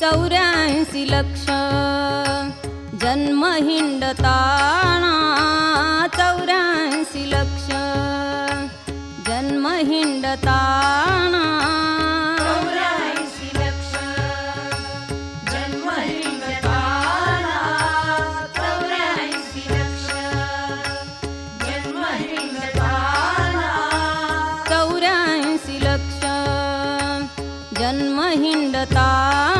चौऱ्याऐंशी लक्ष. जन्म हिंडताना चौऱ्याऐंशी लक्ष. जन्म हिंडताना जन्म हिंडता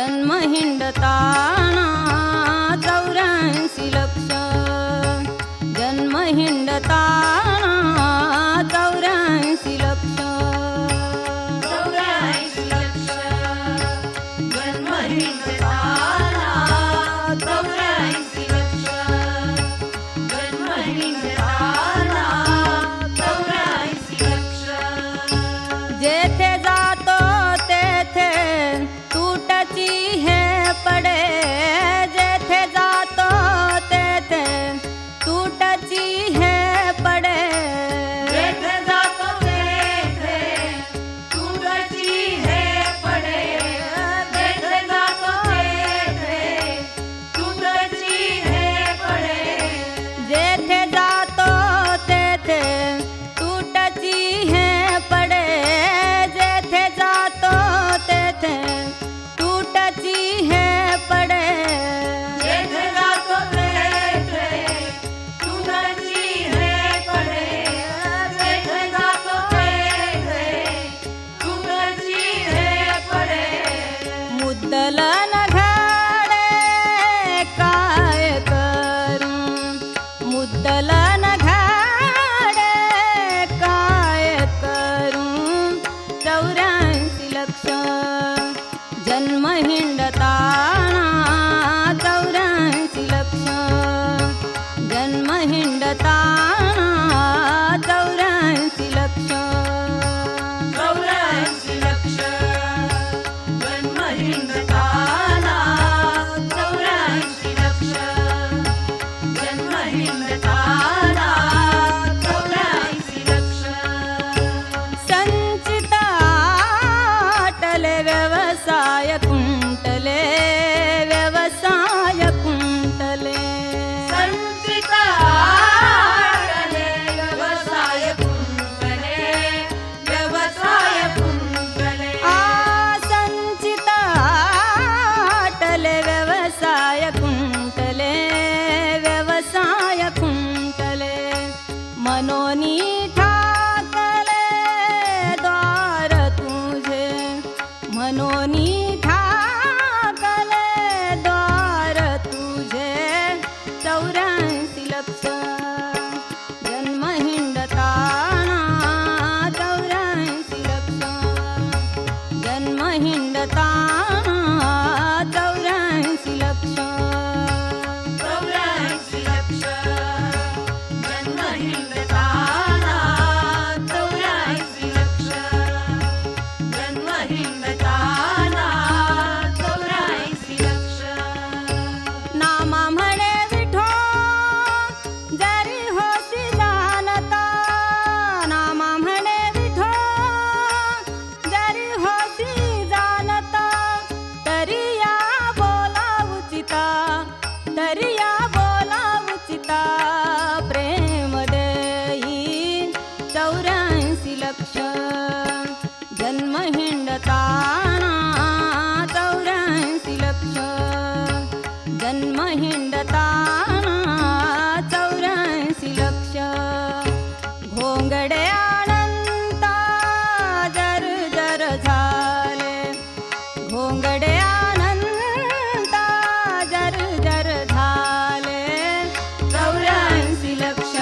जन्म हिंडताना la la मनोनी ठाकले द्वार तुझे। मनोनी ठाकले द्वार तुझे। चौऱ्याऐंशी लक्ष। जन्म हिंडताना चौऱ्याऐंशी लक्ष। जन्म हिंडताना लक्ष जन्म हिंडताना चौऱ्याऐंशी लक्ष जन्म हिंडताना चौऱ्याऐंशी लक्ष घोंगडे आनंद जर जर झाले. घोंगडे आनंद जर जर झाले. चौऱ्याऐंशी लक्ष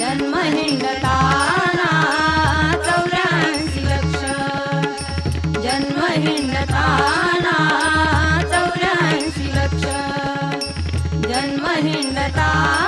जन्म हिंडता हिंडता